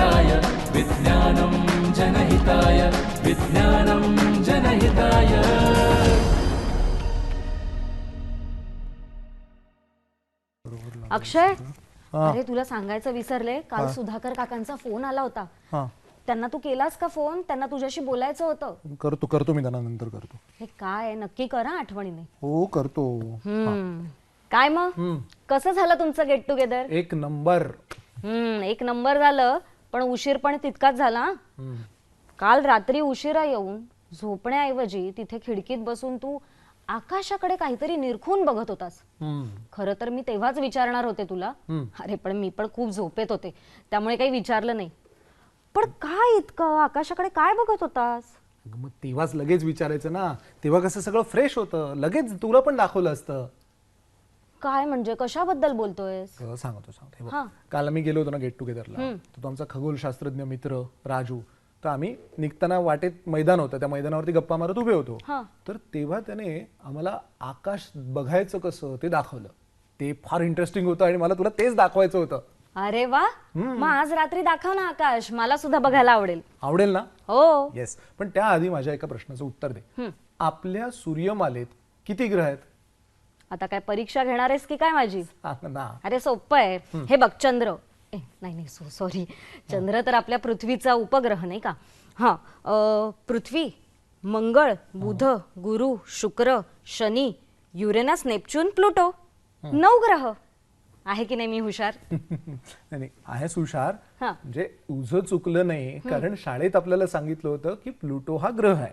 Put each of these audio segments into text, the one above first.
जनहिताय विज्ञानम जनहिताय विज्ञानम जनहिताय। अक्षय अरे तुला सांगायचं विसरले काल सुधाकर काकांचा फोन आला होता. हां. त्यांना तू केलास का फोन? त्यांना तुझ्याशी बोलायचं होतं. करतो करतो मी त्यांना नंतर करतो. हे काय नक्की करा आठवणीने. हो करतो. हम्म. काय मग? कसं झालं तुमचं गेट टुगेदर एक नंबर. हम्म एक नंबर झालं. पण उशीर पण तितकाच झाला हं. काल रात्री उशिरा येऊन झोपण्याऐवजी तिथे खिडकीत बसून तू आकाशाकडे काहीतरी निरखून बघत होतास. खरं तर मी तेव्हाच विचारणार होते तुला. अरे पण मी पण खूप झोपेत होते त्यामुळे काही विचारलं नाही. पण काय इतकं? आकाशाकडे काय बघत होतास? अगं मग तेव्हाच लगेच विचारायचं ना. तेव्हा कसं सगळं फ्रेश होतं. लगेच तुला पण दाखवलं असतं. काय म्हणजे कशाबद्दल बोलतोयस? अं, सांगतो सांगतो. हे बघ. हां. काल आम्ही गेलो होतो ना गेट टुगेदरला तर तो आमचा खगोलशास्त्रज्ञ मित्र राजू तर आम्ही निघताना वाटेत मैदान होतं. त्या मैदानावरती गप्पा मारत उभे होतो. हां. तर तेव्हा त्याने आम्हाला आकाश बघायचं कसं ते दाखवलं. ते फार इंटरेस्टिंग होतं आणि मला तुला तेच दाखवायचं होतं. अरे वा. मग आज रात्री दाखव ना आकाश. मला सुद्धा बघायला आवडेल. आवडेल ना? हो. येस पण त्याआधी माझ्या एका प्रश्नाचं उत्तर दे. आपल्या सूर्यमालेत किती ग्रह आहेत? आता काय परीक्षा घेणार आहेस की काय माझी? अरे सोपं आहे. हे बघ चंद्र. ए नाही नाही सो सॉरी चंद्र तर आपल्या पृथ्वीचा उपग्रह नाही का? हा अ, पृथ्वी मंगळ बुध गुरु शुक्र शनी युरेनस नेपच्यून प्लुटो. नऊ ग्रह. आहे की नाही मी हुशार? नाही नाही, आहेस हुशार. हा. म्हणजे तुझं चुकलं नाही कारण शाळेत आपल्याला सांगितलं होतं की प्लुटो हा ग्रह आहे.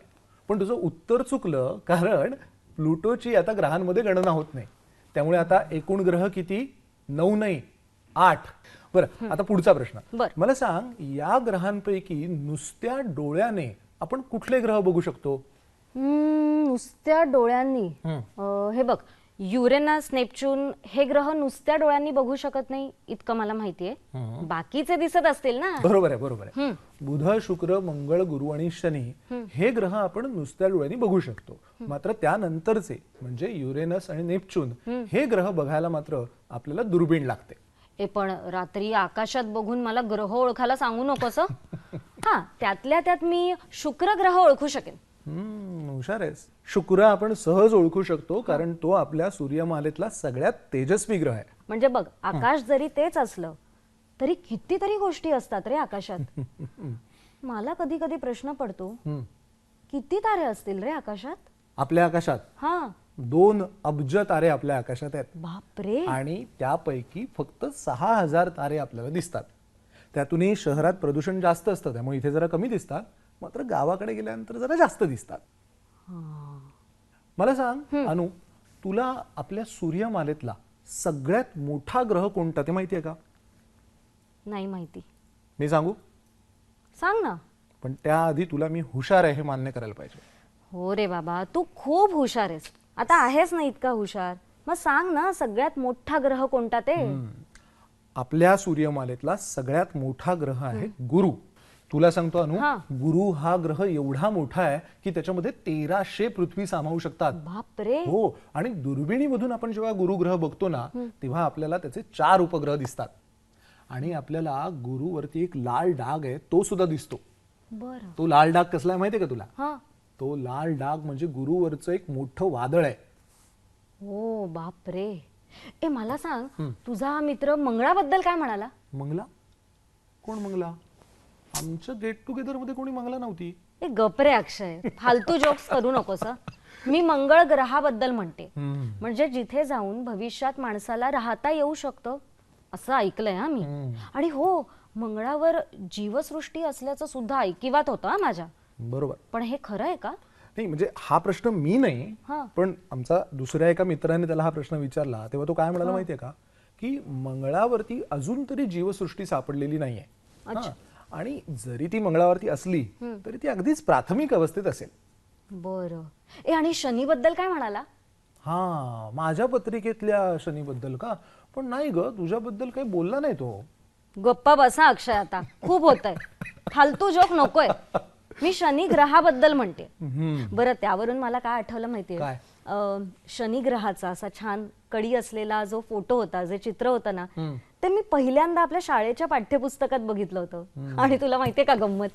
पण तुझं उत्तर चुकलं कारण प्लुटोची आता ग्रहांमध्ये गणना होत नाही. त्यामुळे आता एकूण ग्रह किती? नऊ नाही आठ. बरं आता पुढचा प्रश्न. मला सांग या ग्रहांपैकी नुसत्या डोळ्याने आपण कुठले ग्रह बघू शकतो? नुसत्या डोळ्यांनी. हे बघ युरेनस नेपच्यून हे ग्रह नुसत्या डोळ्यांनी बघू शकत नाही इतकं मला माहितीये. बाकीचे दिसत असतील ना? बरोबर आहे बरोबर आहे. बुध शुक्र मंगळ गुरु आणि शनी हे. ग्रह आपण नुसत्या डोळ्यांनी बघू शकतो. मात्र त्यानंतरचे म्हणजे युरेनस आणि नेपच्यून हे. ग्रह बघायला मात्र आपल्याला दुर्बीण लागते. ए पण रात्री आकाशात बघून मला ग्रह ओळखायला सांगू नकोस हं? त्यातल्या त्यात मी शुक्र ग्रह ओळखू शकेन. हुशार आहेस. शुक्र आपण सहज ओळखू शकतो कारण तो आपल्या सूर्यमालेतला सगळ्यात तेजस्वी ग्रह आहे. म्हणजे बघ आकाश जरी तेच असलं तरी कितीतरी गोष्टी असतात रे आकाशात. मला कधी कधी प्रश्न पडतो. किती तारे असतील रे आकाशात? आपल्या आकाशात? हा. दोन अब्ज तारे आपल्या आकाशात आहेत. बापरे. आणि त्यापैकी फक्त सहा हजार तारे आपल्याला दिसतात. त्यातूनही शहरात प्रदूषण जास्त असतं त्यामुळे इथे जरा कमी दिसतात. मात्र गावाकडे गेल्यानंतर जरा जास्त दिसतात. मला सांग अनु तुला आपल्या सूर्यमालेतला सगळ्यात मोठा ग्रह कोणता ते माहितीये का? नाही माहिती. मी सांगू? सांग ना. पण त्याआधी तुला मी हुशार आहे हे मान्य करायला पाहिजे. हो रे बाबा तू खूप हुशार आहेस. आता आहेस ना इतका हुशार. मग सांग ना सगळ्यात मोठा ग्रह कोणता ते? आपल्या सूर्यमालेतला सगळ्यात मोठा ग्रह आहे गुरु. तुला सांगतो अनु हा. गुरु हा ग्रह एवढा मोठा आहे की त्याच्यामध्ये तेराशे पृथ्वी सामावू शकतात. बापरे. हो आणि दुर्बिणीमधून आपण जेव्हा गुरु ग्रह बघतो ना तेव्हा आपल्याला त्याचे चार उपग्रह दिसतात. आणि आपल्याला गुरुवरती एक लाल डाग आहे तो सुद्धा दिसतो. बर. तो लाल डाग कसला आहे माहितीये का तुला? हा. तो लाल डाग म्हणजे गुरुवरचं एक मोठं वादळ आहे. हो बापरे. ए मला सांग तुझा हा मित्र मंगळाबद्दल काय म्हणाला? मंगला? कोण मंगला? आमच्या गेट टुगेदरमध्ये कोणी मंगला नव्हती. ए गपरे अक्षय. फालतू जोक्स करू नकोस हं. मी मंगळ ग्रहाबद्दल म्हणते. म्हणजे जिथे जाऊन भविष्यात माणसाला राहता येऊ शकतं असं ऐकलंय हा मी. आणि हो मंगळावर जीवसृष्टी असल्याचं सुद्धा ऐकिवात होतं हा माझ्या. बरोबर. पण हे खरं आहे का? नाही म्हणजे हा प्रश्न मी नाही हा. पण आमचा दुसऱ्या एका मित्राने त्याला हा प्रश्न विचारला तेव्हा तो काय म्हणाला माहितीये का? की मंगळावरती अजून तरी जीवसृष्टी सापडलेली नाहीये. हा. आणि जरी ती मंगळावरती असली तरी ती अगदीच प्राथमिक अवस्थेत असेल. बरं. ए आणि शनीबद्दल काय म्हणाला? हा माझ्या पत्रिकेतल्या शनीबद्दल का? पण नाही ग तुझ्याबद्दल काही बोलला नाही तो. गप्पा बसा अक्षय आता. खूप होत आहे फालतू जोक नकोय. मी शनी ग्रहाबद्दल म्हणते बरं त्यावरून मला काय आठवलं माहितीये? काय? अं, शनी ग्रहाचा असा छान कडी असलेला जो फोटो होता जे चित्र होतं ना ते मी पहिल्यांदा आपल्या शाळेच्या पाठ्यपुस्तकात बघितलं होतं. आणि तुला माहितीये का गंमत?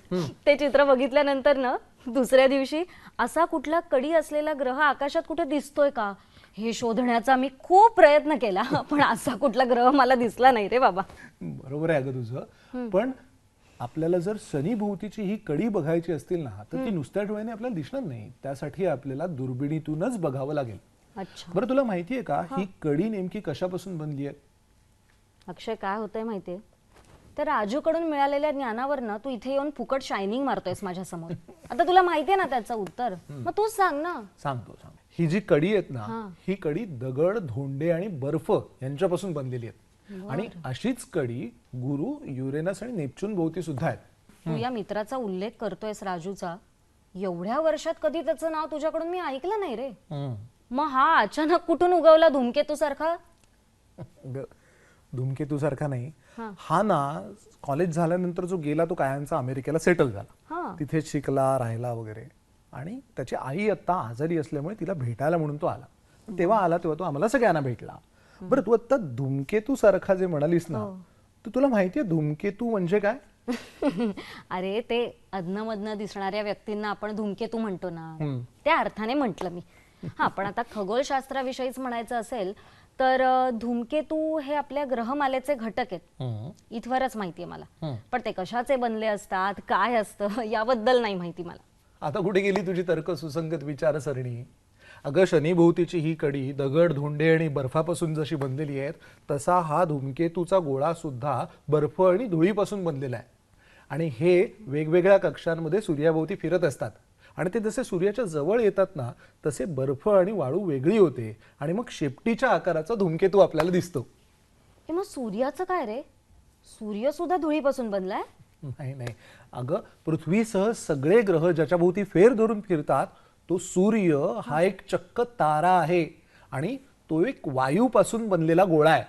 ते चित्र बघितल्यानंतर ना दुसऱ्या दिवशी असा कुठला कडी असलेला ग्रह आकाशात कुठे दिसतोय का हे शोधण्याचा मी खूप प्रयत्न केला. पण असा कुठला ग्रह मला दिसला नाही रे बाबा. बरोबर आहे अगं तुझं. पण आपल्याला जर शनीभोवतीची ही कडी बघायची असतील ना तर ती नुसत्या डोळ्याने आपल्याला दिसणार नाही. त्यासाठी आपल्याला दुर्बिणीतूनच बघावं लागेल. बरं तुला माहितीये का? ही. कडी नेमकी कशापासून बनली आहे? अक्षय काय होतंय माहितीये? तर राजूकडून मिळालेल्या ज्ञानावर ना तू इथे येऊन फुकट शायनिंग मारतोयस माझ्यासमोर आता तुला माहितीये ना त्याचं उत्तर? मग तूच सांग ना. सांगतो सांग ही जी कडी आहेत हा. ना ही. कडी दगड धोंडे आणि बर्फ यांच्यापासून बनलेली आहेत. आणि अशीच कडी गुरु युरेनस आणि नेपच्यून भोवती सुद्धा आहेत. तू या मित्राचा उल्लेख करतोयस राजूचा. एवढ्या वर्षात कधी त्याचं नाव तुझ्याकडून मी ऐकलं नाही रे. मग हा अचानक कुठून उगवला धूमकेतू सारखा धूमकेतू सारखा नाही. हा. हा ना कॉलेज झाल्यानंतर जो गेला तो कायांचा अमेरिकेला सेटल झाला. हा. तिथे शिकला राहिला वगैरे. आणि त्याची आई आता आजारी असल्यामुळे तिला भेटायला म्हणून तो आला. तेव्हा आला तेव्हा तो आम्हाला सगळ्यांना भेटला. बरं तू आता धूमकेतू सारखा जे म्हणालीस ना तर तुला माहितीये धूमकेतू म्हणजे काय? अरे ते अदनमधनं दिसणाऱ्या व्यक्तींना आपण धूमकेतू म्हणतो ना. त्या अर्थाने म्हंटल मी. हा पण आता खगोलशास्त्राविषयीच म्हणायचं असेल तर धूमकेतू हे आपल्या ग्रहमालेचे घटक आहेत. इथवरच माहितीये मला. पण ते कशाचे बनले असतात काय असतं याबद्दल नाही माहिती मला. आता कुठे गेली तुझी तर्क सुसंगत विचारसरणी? अगं शनीभोवतीची ही कडी दगड धोंडे आणि बर्फापासून जशी बनलेली आहेत तसा हा धूमकेतूचा गोळा सुद्धा बर्फ आणि धुळीपासून बनलेला आहे. आणि हे वेगवेगळ्या कक्षांमध्ये सूर्याभोवती फिरत असतात. आणि ते जसे सूर्याच्या जवळ येतात ना तसे बर्फ आणि वाळू वेगळी होते. आणि मग शेपटीच्या आकाराचा धूमकेतू आपल्याला दिसतो. ए मग सूर्याचं काय रे? सूर्य सुद्धा धुळीपासून बनलाय? नाही नाही. अगं पृथ्वीसह सगळे ग्रह ज्याच्या भोवती फेर धरून फिरतात तो सूर्य हा एक चक्क तारा आहे. आणि तो एक वायूपासून बनलेला गोळा आहे.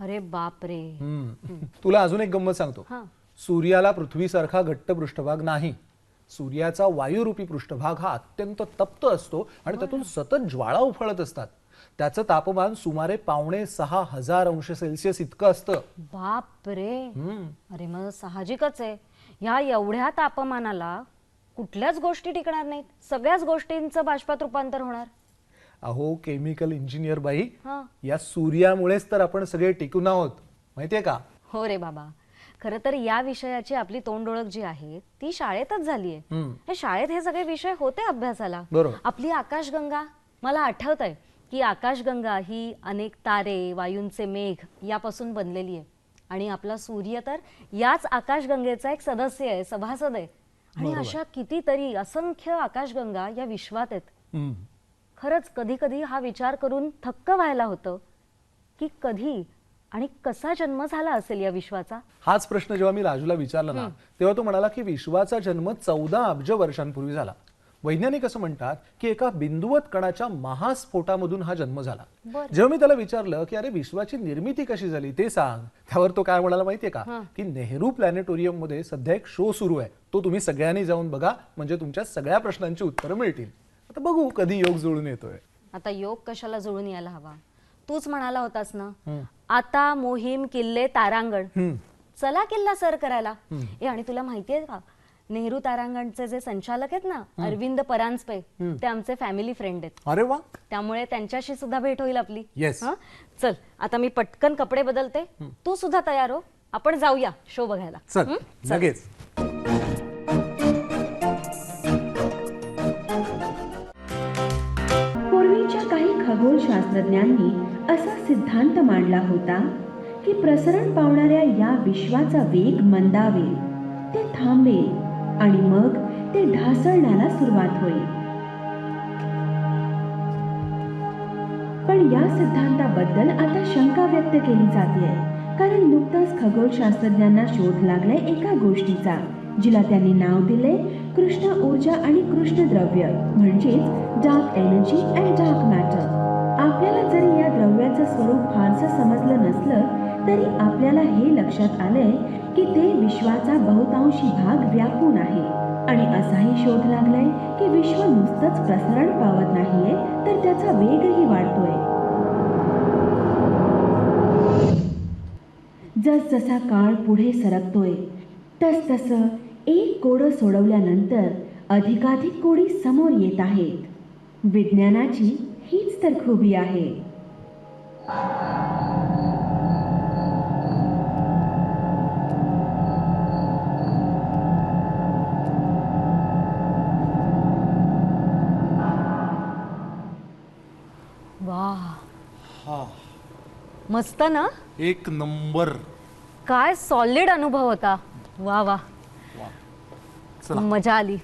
अरे बाप रे हम्म. तुला अजून एक गंमत सांगतो. हा. सूर्याला पृथ्वीसारखा घट्ट पृष्ठभाग नाही. सूर्याचा वायुरूपी पृष्ठभाग हा अत्यंत तप्त असतो आणि त्यातून सतत ज्वाळा उफळत असतात. त्याचं तापमान सुमारे पावणे सहा हजार अंश सेल्सिअस इतकं असतं. बाप रे. अरे मग साहजिकच आहे. ह्या एवढ्या तापमानाला कुठल्याच गोष्टी टिकणार नाहीत. सगळ्याच गोष्टींचं बाष्पात रूपांतर होणार. अहो केमिकल इंजिनियर बाई हा. या सूर्यामुळेच तर आपण सगळे टिकून आहोत. माहितीये का? हो रे बाबा. खरं तर या विषयाची आपली तोंड ओळख जी आहे ती शाळेतच झालीये हम्म. हे शाळेत हे सगळे विषय होते अभ्यासाला. आपली आकाशगंगा मला आठवत आहे की आकाशगंगा ही अनेक तारे वायूंचे मेघ यापासून बनलेली आहे आणि आपला सूर्य तर याच आकाशगंगेचा एक सदस्य आहे सभासद आहे आणि अशा कितीतरी असंख्य आकाशगंगा या विश्वात आहेत. खरंच कधी कधी हा विचार करून थक्क व्हायला होतं की कधी आणि कसा जन्म झाला असेल या विश्वाचा? हाच प्रश्न जेव्हा मी राजूला विचारला ना तेव्हा तो म्हणाला की विश्वाचा जन्म चौदा अब्ज वर्षांपूर्वी झाला. वैज्ञानिक असं म्हणतात की एका बिंदुवत कणाच्या महास्फोटामधून हा जन्म झाला. जेव्हा मी त्याला विचारलं की अरे विश्वाची निर्मिती कशी झाली ते सांग. त्यावर तो काय म्हणाला माहितीये का? की नेहरू प्लॅनेटोरियममध्ये सध्या एक शो सुरू आहे. तो तुम्ही सगळ्यांनी जाऊन बघा म्हणजे तुमच्या सगळ्या प्रश्नांची उत्तरं मिळतील. आता बघू कधी योग जुळून येतोय. आता योग कशाला जुळून यायला हवा? तूच म्हणाला होतास ना आता मोहीम किल्ले तारांगण. चला किल्ला सर करायला. ए आणि तुला माहितीये का नेहरू तारांगणचे जे संचालक आहेत ना अरविंद परांजपे ते आमचे फॅमिली फ्रेंड आहेत. अरे वा. त्यामुळे त्यांच्याशी सुद्धा भेट होईल आपली. Yes. हं? चल आता मी पटकन कपडे बदलते. तू सुद्धा तयार हो. आपण जाऊया शो बघायला. चल हं? लगेच. पूर्वीच्या काही खगोलशास्त्रज्ञांनी असा सिद्धांत मांडला होता की प्रसरण पावणाऱ्या या विश्वाचा वेग मंदावेल ते थांबेल आणि मग ते ढासळण्याला सुरुवात होईल. पण पण या सिद्धांताबद्दल आता शंका व्यक्त केली जाते कारण नुकताच खगोलशास्त्रज्ञांना शोध लागलाय एका गोष्टीचा जिला त्यांनी नाव दिले कृष्ण ऊर्जा आणि कृष्ण द्रव्य म्हणजेच dark energy and dark matter आपल्याला जरी या द्रव्याचं स्वरूप फारसं समजलं नसलं तरी आपल्याला हे लक्षात आलंय की ते विश्वाचा बहुतांशी भाग व्यापून आहे. आणि असाही शोध लागलाय की विश्व नुसतंच प्रसरण पावत नाहीये तर त्याचा वेगही वाढतोय. जसजसा काळ पुढे सरकतोय तसतसं एक कोडं सोडवल्यानंतर अधिकाधिक कोडी समोर येत आहेत. विज्ञानाची हीच तर खुबी आहे. वा हा. मस्त ना? एक नंबर. काय सॉलिड अनुभव होता. वा वा चला. मजा आली.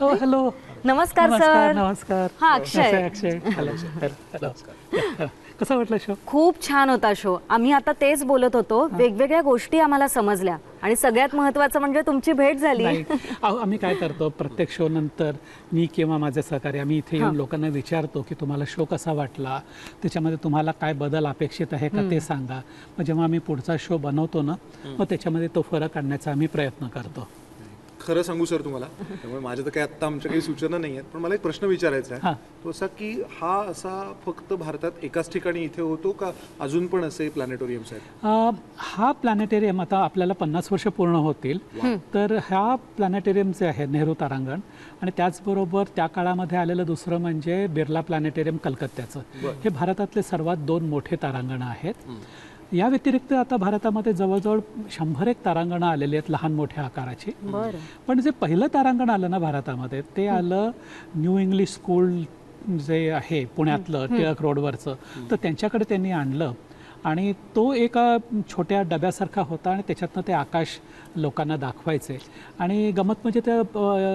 हॅलो नमस्कार नमस्कार सर. नमस्कार. हा, Akshay. Akshay hello hello. Hello. कसा वाटला शो खूप छान होता शो आम्ही आता तेच बोलत होतो वेगवेगळ्या गोष्टी आम्हाला समजल्या. आणि सगळ्यात महत्वाचं म्हणजे तुमची भेट झाली. नाही. अहो, आम्ही काय करतो प्रत्येक शो नंतर मी किंवा माझे सहकारी आम्ही इथे येऊन लोकांना विचारतो की तुम्हाला शो कसा वाटला? त्याच्यामध्ये तुम्हाला काय बदल अपेक्षित आहे का ते सांगा. मग जेव्हा आम्ही पुढचा शो बनवतो ना मग त्याच्यामध्ये तो फरक आणण्याचा आम्ही प्रयत्न करतो. खरं सांगू सर तुम्हाला. त्यामुळे माझ्या तर काही आत्ता आमच्या काही सूचना नाही आहेत. पण मला एक प्रश्न विचारायचा हा. आहे तो असा की हा असा फक्त भारतात एकाच ठिकाणी इथे होतो का अजून पण असे प्लॅनेटोरियम्स आहेत? हा प्लॅनेटेरियम आता आपल्याला पन्नास वर्ष पूर्ण होतील. तर हा प्लॅनेटेरियम जे आहे नेहरू तारांगण आणि त्याचबरोबर त्या काळामध्ये आलेलं दुसरं म्हणजे बिर्ला प्लॅनेटेरियम कलकत्त्याचं. हे भारतातले सर्वात दोन मोठे तारांगण आहेत. या व्यतिरिक्त आता भारतामध्ये जवळजवळ शंभर एक तारांगणं आलेली आहेत लहान मोठ्या आकाराची. पण जे पहिलं तारांगण आलं ना भारतामध्ये ते आलं न्यू इंग्लिश स्कूल जे आहे पुण्यातलं टिळक रोडवरचं तर त्यांच्याकडे त्यांनी आणलं. आणि तो एका छोट्या डब्यासारखा होता आणि त्याच्यातनं ते आकाश लोकांना दाखवायचे. आणि गमत म्हणजे त्या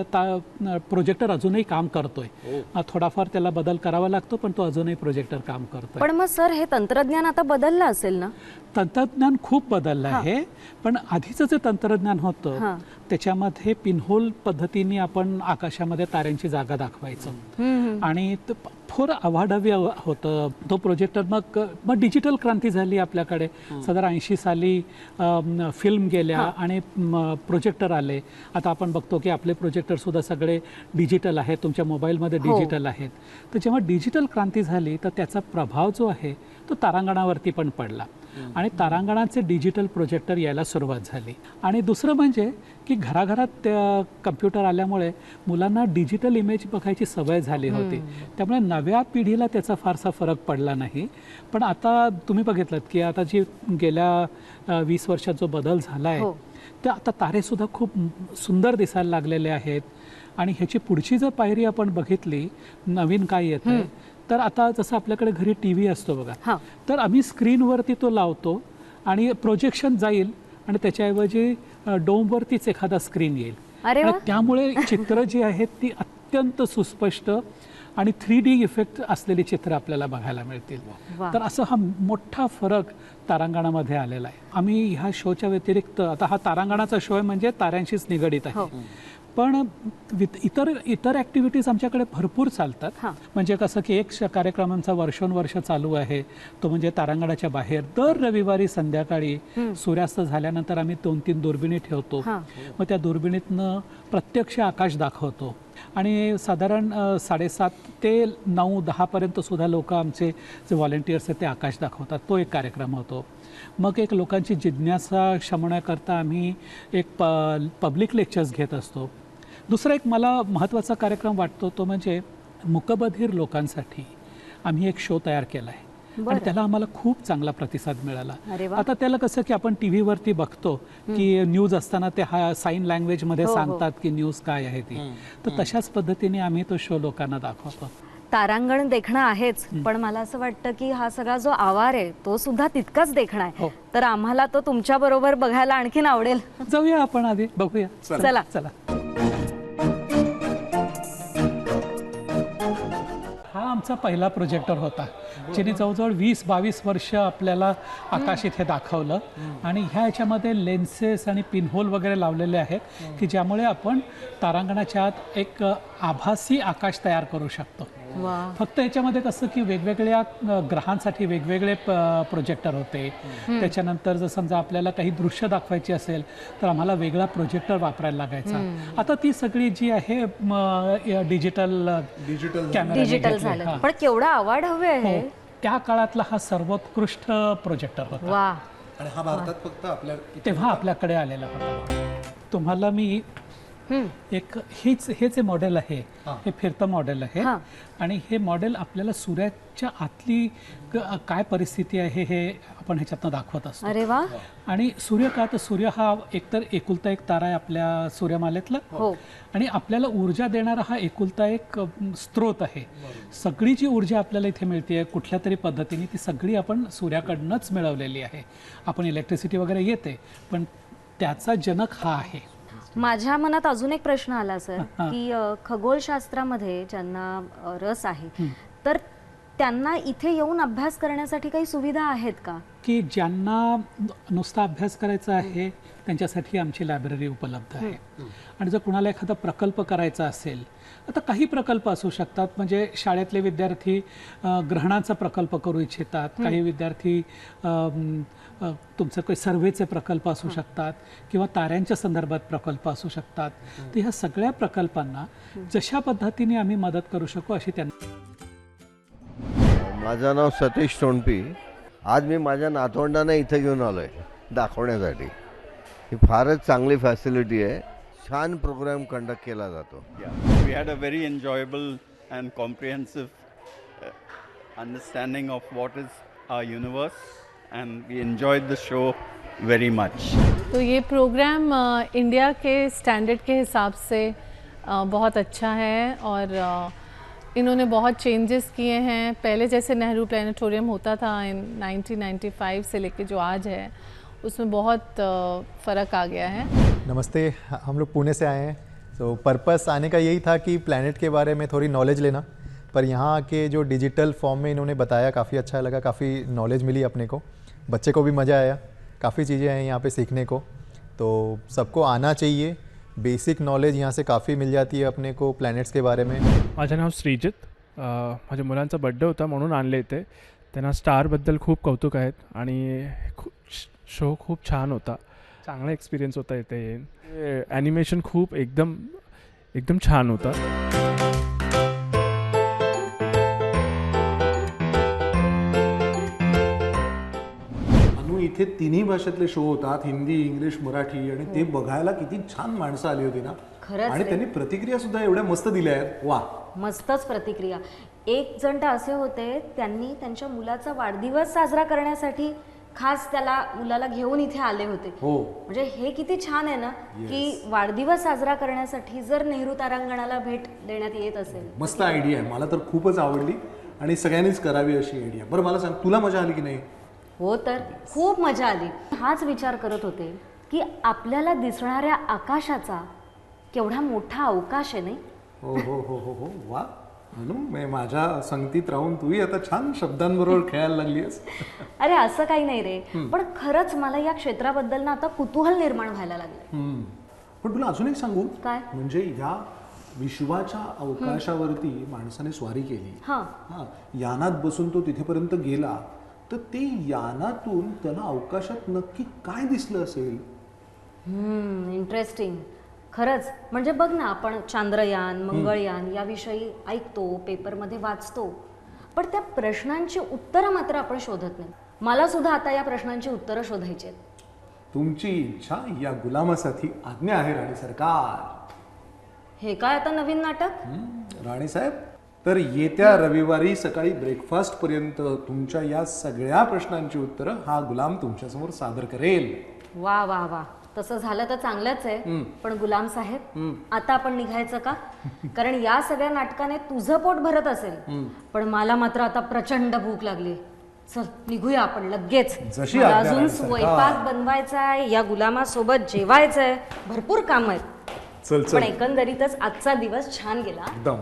ता प्रोजेक्टर अजूनही काम करतोय. अ, थोडाफार त्याला बदल करावा लागतो पण तो अजूनही प्रोजेक्टर काम करतोय. पण मग सर हे तंत्रज्ञान आता बदललं असेल ना? तंत्रज्ञान खूप बदललं आहे पण आधीचं जे तंत्रज्ञान होतं हां. त्याच्यामध्ये पिनहोल पद्धतीने आपण आकाशामध्ये ताऱ्यांची जागा दाखवायचो. आणि थोडं अवाढव्य होतं. तो प्रोजेक्टर मग मग डिजिटल क्रांती झाली आपल्याकडे. साधारण ऐंशी साली फिल्म गेल्या आणि प्रोजेक्टर आले. आता आपण बघतो की आपले प्रोजेक्टर सुद्धा सगळे डिजिटल आहेत. तुमच्या मोबाईलमध्ये डिजिटल आहेत. तर जेव्हा डिजिटल क्रांती झाली तर त्याचा प्रभाव जो आहे तो तारांगणावरती पण पडला. आणि तारांगणाचे डिजिटल प्रोजेक्टर यायला सुरुवात झाली. आणि दुसरं म्हणजे की घराघरात कम्प्युटर आल्यामुळे मुलांना डिजिटल इमेज बघायची सवय झाली होती. त्यामुळे नव्या पिढीला त्याचा फारसा फरक पडला नाही. पण आता तुम्ही बघितलं की आता जी गेल्या वीस वर्षात जो बदल झाला आहे हो. तर आता तारेसुद्धा खूप सुंदर दिसायला लागलेले आहेत. आणि ह्याची पुढची जर पायरी आपण बघितली नवीन काय येतं तर आता जसं आपल्याकडे घरी टी व्ही असतो बघा. तर आम्ही स्क्रीनवरती तो लावतो आणि प्रोजेक्शन जाईल आणि त्याच्याऐवजी डोमवरतीच एखादा स्क्रीन येईल. त्यामुळे चित्र जी आहेत ती अत्यंत सुस्पष्ट आणि थ्री डी इफेक्ट असलेली चित्र आपल्याला बघायला मिळतील. तर असं हा मोठा फरक तारांगणामध्ये आलेला आहे आम्ही ह्या शोच्या व्यतिरिक्त आता हा तारांगणाचा शो आहे म्हणजे ताऱ्यांशीच निगडीत हो. आहे पण इतर इतर ॲक्टिव्हिटीज आमच्याकडे भरपूर चालतात. म्हणजे कसं की एक कार्यक्रमांचा वर्षोनवर्ष चालू आहे. तो म्हणजे तारांगणाच्या बाहेर. दर रविवारी संध्याकाळी सूर्यास्त झाल्यानंतर आम्ही दोन तीन दुर्बिणी ठेवतो. मग त्या दुर्बिणीतनं प्रत्यक्ष आकाश दाखवतो. आणि साधारण साडेसात ते नऊ दहापर्यंत सुद्धा लोक आमचे जे व्हॉलेंटियर्स आहेत ते आकाश दाखवतात. तो एक कार्यक्रम होतो. मग एक लोकांची जिज्ञासा शमवण्याकरता आम्ही एक प पब्लिक लेक्चर्स घेत असतो. दुसरा एक मला महत्त्वाचा कार्यक्रम वाटतो तो म्हणजे मुकबधीर लोकांसाठी. आम्ही एक शो तयार केला आहे आणि त्याला आम्हाला खूप चांगला प्रतिसाद मिळाला. आता त्याला कसं की आपण टी व्हीवरती बघतो की न्यूज असताना ते हा साईन लँग्वेजमध्ये हो, हो. सांगतात की न्यूज काय आहे ती. तर तशाच पद्धतीने आम्ही तो शो लोकांना दाखवतो. तारांगण देखणं आहेच पण मला असं वाटतं की हा सगळा जो आवार आहे तो सुद्धा तितकाच देखणा आहे. हो. तर आम्हाला तो तुमच्या बरोबर बघायला आणखीन आवडेल. जाऊया आपण आधी बघूया. चला. चला. आमचा पहिला प्रोजेक्टर होता. ज्याने जवळजवळ वीस बावीस वर्ष आपल्याला आकाशित हे दाखवलं. आणि ह्या याच्यामध्ये लेन्सेस आणि पिनहोल वगैरे लावलेले आहेत की ज्यामुळे आपण तारांगणाच्या आत एक आभासी आकाश तयार करू शकतो. फक्त याच्यामध्ये कसं की वेगवेगळ्या ग्रहांसाठी वेगवेगळे प्रोजेक्टर होते. त्याच्यानंतर जर समजा आपल्याला काही दृश्य दाखवायची असेल तर आम्हाला वेगळा प्रोजेक्टर वापरायला लागायचा. आता ती सगळी जी आहे डिजिटल डिजिटल कॅमेरा डिजिटल झालं. पण केवढा आवाड हवे आहे. त्या काळातला हा सर्वोत्कृष्ट प्रोजेक्टर होता. वा. आणि हा भारतात फक्त आपल्या तेव्हा आपल्याकडे आलेला होता. तुम्हाला मी एक हेच हे जे मॉडेल आहे. हे. फिरतं मॉडेल आहे. आणि हे मॉडेल आपल्याला सूर्याच्या आतली काय परिस्थिती आहे हे आपण ह्याच्यातनं दाखवत असतो. अरे वा. आणि सूर्य का तर सूर्य हा एकतर एकुलता एक तारा आहे आपल्या सूर्यमालेतला. हो. आणि आपल्याला ऊर्जा देणारा हा एकुलता एक स्रोत आहे. सगळी जी ऊर्जा आपल्याला इथे मिळते कुठल्या तरी पद्धतीने ती सगळी आपण सूर्याकडनंच मिळवलेली आहे. आपण इलेक्ट्रिसिटी वगैरे येते पण त्याचा जनक हा आहे. माझ्या मनात अजून एक प्रश्न आला सर की खगोलशास्त्रामध्ये ज्यांना रस आहे तर त्यांना इथे येऊन अभ्यास करण्यासाठी काही सुविधा आहेत का? की ज्यांना नुसता अभ्यास करायचा आहे त्यांच्यासाठी आमची लायब्ररी उपलब्ध आहे. आणि जर कुणाला एखादा प्रकल्प करायचा असेल आता काही प्रकल्प असू शकतात. म्हणजे शाळेतले विद्यार्थी ग्रहणाचा प्रकल्प करू इच्छितात. काही विद्यार्थी तुमचं काही सर्वेचे प्रकल्प असू शकतात किंवा ताऱ्यांच्या संदर्भात प्रकल्प असू शकतात. तर ह्या सगळ्या प्रकल्पांना जशा पद्धतीने आम्ही मदत करू शकू अशी त्यांना माझं नाव सतीश सोनपी. आज मी माझ्या नातवंडांना इथे घेऊन आलो आहे दाखवण्यासाठी. ही फारच चांगली फॅसिलिटी आहे. छान प्रोग्राम कंडक्ट केला जातो. We had a very enjoyable and comprehensive uh, understanding of what is our universe and we enjoyed the show very much. तो ये प्रोग्राम अ, इंडिया के स्टैंडर्ड के हिसाब से अ, बहुत अच्छा है और अ, इन्होंने बहुत चेंजेस किए हैं। पहले जैसे नेहरू प्लानिटोरियम होता था इन 1995 से लेके जो आज है, उसमें बहुत फ़र्क आ गया है। नमस्ते, हम लोग पुणे से आए हैं। तो पर्पस आने का यही था कि प्लानट के बारे में थोड़ी नॉलेज लेना। पर यहाँ के जो डिजिटल फॉर्म में इन्होंने बताया, काफ़ी अच्छा लगा, काफ़ी नॉलेज मिली अपने को। बच्चे को भी मज़ा आया, काफ़ी चीज़ें हैं यहाँ पे सीखने को। तो सबको आना चाहिए। बेसिक नॉलेज यहाँ से काफ़ी मिल जाती है अपने को प्लॅनेट्स के बारे में। माझं नाव श्रीजित. अ, माझ्या मुलांचा बड्डे होता म्हणून आणले इथे. त्यांना स्टारबद्दल खूप कौतुक आहेत आणि खूप शो खूप छान होता. चांगला एक्सपिरियन्स होता इथे ॲनिमेशन खूप एकदम एकदम छान होतं. इथे तिन्ही भाषेतले शो होतात. हिंदी इंग्लिश मराठी आणि ते बघायला किती छान माणसं आली होती ना. खरंच आणि रे. त्यांनी प्रतिक्रिया सुद्धा एवढ्या मस्त दिल्या आहेत. वा. मस्तच प्रतिक्रिया. एक जण तर असे होते त्यांनी त्यांच्या मुलाचा वाढदिवस साजरा करण्यासाठी खास त्याला मुलाला घेऊन इथे आले होते. हो. म्हणजे हे किती छान आहे ना की वाढदिवस साजरा करण्यासाठी जर नेहरू तारांगणाला भेट देण्यात येत असेल. मस्त आयडिया आहे. मला तर खूपच आवडली. आणि सगळ्यांनीच करावी अशी आयडिया बरं मला सांग तुला मजा आली की नाही? हो तर खूप मजा आली. हाच विचार करत होते की आपल्याला दिसणाऱ्या आकाशाचा केवढा मोठा अवकाश आहे नाही? हो हो हो हो हो. वा. अनु मी माझ्या संगतीत राहून तूही आता छान शब्दांबरोबर खेळायला लागली अरे असं काही नाही रे. पण खरंच मला या क्षेत्राबद्दल ना आता कुतूहल निर्माण व्हायला लागलं. पण तुला अजून एक सांगू? काय? म्हणजे ह्या विश्वाच्या अवकाशावरती माणसाने स्वारी केली. हा. हा. यानात बसून तो तिथेपर्यंत गेला. तर ते यानातून त्याला अवकाशात नक्की काय दिसलं असेल? इंटरेस्टिंग खरंच म्हणजे बघ ना आपण चांद्रयान मंगळयान याविषयी ऐकतो पेपरमध्ये वाचतो. पण त्या प्रश्नांची उत्तरं मात्र आपण शोधत नाही. मला सुद्धा आता या प्रश्नांची उत्तरं शोधायची आहेत. तुमची इच्छा या गुलामासाठी आज्ञा आहे राणी सरकार हे काय आता नवीन नाटक? हं, राणीसाहेब तर येत्या रविवारी सकाळी ब्रेकफास्ट पर्यंत तुमच्या या सगळ्या प्रश्नांची उत्तरं हा गुलाम तुमच्यासमोर सादर करेल. वा वा वा. तसं झालं तर चांगलंच आहे. पण गुलाम साहेब आता आपण निघायचं का? कारण या सगळ्या नाटकाने तुझं पोट भरत असेल. पण मला मात्र आता प्रचंड भूक लागली. चल निघूया आपण लगेच. जशी मला आज्ञा अजून सरकार. स्वयंपाक बनवायचा आहे या गुलामासोबत जेवायचं आहे भरपूर काम आहेत. चल पण चल एकंदरीतच आजचा दिवस छान गेला. एकदम.